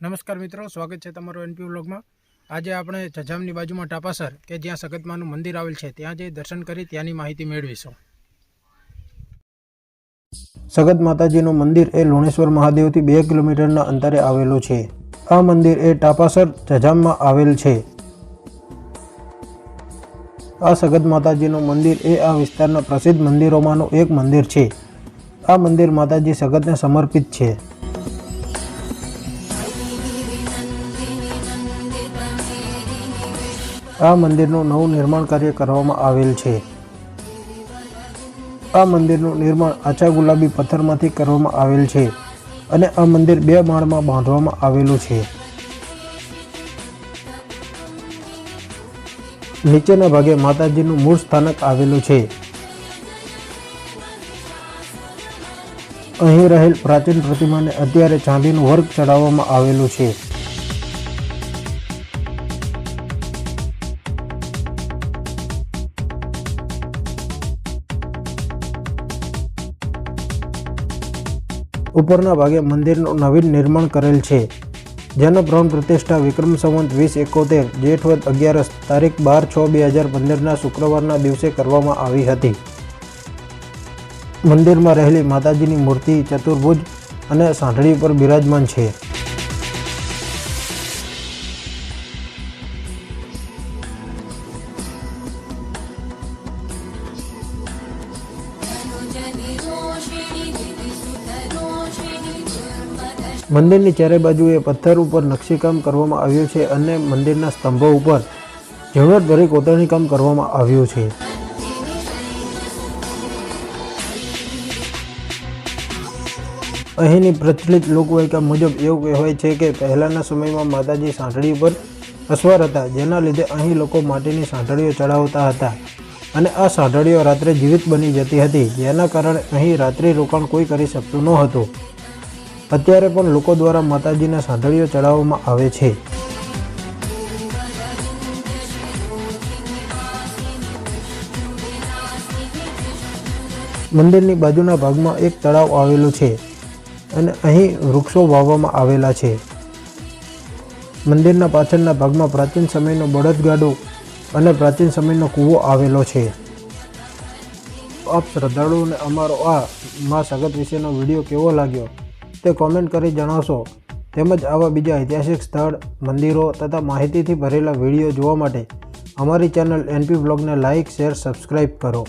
નમસ્કાર મિત્રો, સ્વાગત છે તમારો એનપી વ્લોગમાં આજે આપણે જજામની બાજુમાં ટાપાસર કે જ્યાં સગતમાનું મંદિર આવેલ છે, ત્યાં જઈ દર્શન કરી, ત્યાંની માહિતી મેળવીશું. સગત માતાજીનું મંદિર એ લુણેશ્વર મહાદેવથી બે કિલોમીટરના અંતરે આવેલું છે. આ મંદિર એ ટાપાસર જજામમાં આવેલ છે. આ સગત માતાજીનું મંદિર એ આ વિસ્તારના પ્રસિદ્ધ મંદિરોમાંનું એક મંદિર છે. આ મંદિર માતાજી સગતને સમર્પિત છે. આ મંદિરનું નવું નિર્માણ કાર્ય કરવામાં આવેલ છે. આ મંદિરનું નિર્માણ આછા ગુલાબી પથ્થરમાંથી કરવામાં આવેલ છે અને આ મંદિર બે માળમાં બાંધવામાં આવેલું છે. નીચેના ભાગે માતાજીનું મૂળ સ્થાનક આવેલું છે. અહીં રહેલ પ્રાચીન પ્રતિમાને અત્યારે ચાંદીનું વર્ક ચડાવવામાં આવેલું છે. ઉપરના ભાગે મંદિરનું નવીન નિર્માણ કરેલ છે. જેનો પ્રાણ પ્રતિષ્ઠા વિક્રમ સંવંત વીસ એકોતેર જેઠવદ અગિયારસ, તારીખ બાર છ બે હજાર પંદરના શુક્રવારના દિવસે કરવામાં આવી હતી. મંદિરમાં રહેલી માતાજીની મૂર્તિ ચતુર્ભુજ અને સાંઠળી પર બિરાજમાન છે. મંદિરની ચારે બાજુએ પથ્થર ઉપર નકશીકામ કરવામાં આવ્યું છે અને મંદિરના સ્તંભો ઉપર ઝીણવટભરી કોતરણી કામ કરવામાં આવ્યું છે. અહીંની પ્રચલિત લોકવાયકા મુજબ એવું કહેવાય છે કે પહેલાંના સમયમાં માતાજી સાંઠળી ઉપર અસવાર હતા, જેના લીધે અહીં લોકો માટીની સાંઠળીઓ ચડાવતા હતા અને આ સાંઠળીઓ રાત્રે જીવિત બની જતી હતી, જેના કારણે અહીં રાત્રિ રોકાણ કોઈ કરી શકતું ન હતું અત્યારે પણ લોકો દ્વારા માતાજીના સાંધળીઓ ચડાવવામાં આવે છે. મંદિરની બાજુના ભાગમાં એક તળાવ આવેલું છે અને અહીં વૃક્ષો વાવવામાં આવેલા છે. મંદિરના પાછળના ભાગમાં પ્રાચીન સમયનો બળદગાડો અને પ્રાચીન સમયનો કૂવો આવેલો છે. આપ શ્રદ્ધાળુઓને અમારો આ મા સગત વિશેનો વીડિયો કેવો લાગ્યો? તે કોમેન્ટ કરી જણાવશો. તેમજ આવા બીજા ઐતિહાસિક સ્થળ, મંદિરો તથા માહિતીથી ભરેલા વીડિયો જોવા માટે અમારી ચેનલ એનપી બ્લોગને લાઇક શેર સબસ્ક્રાઈબ કરો.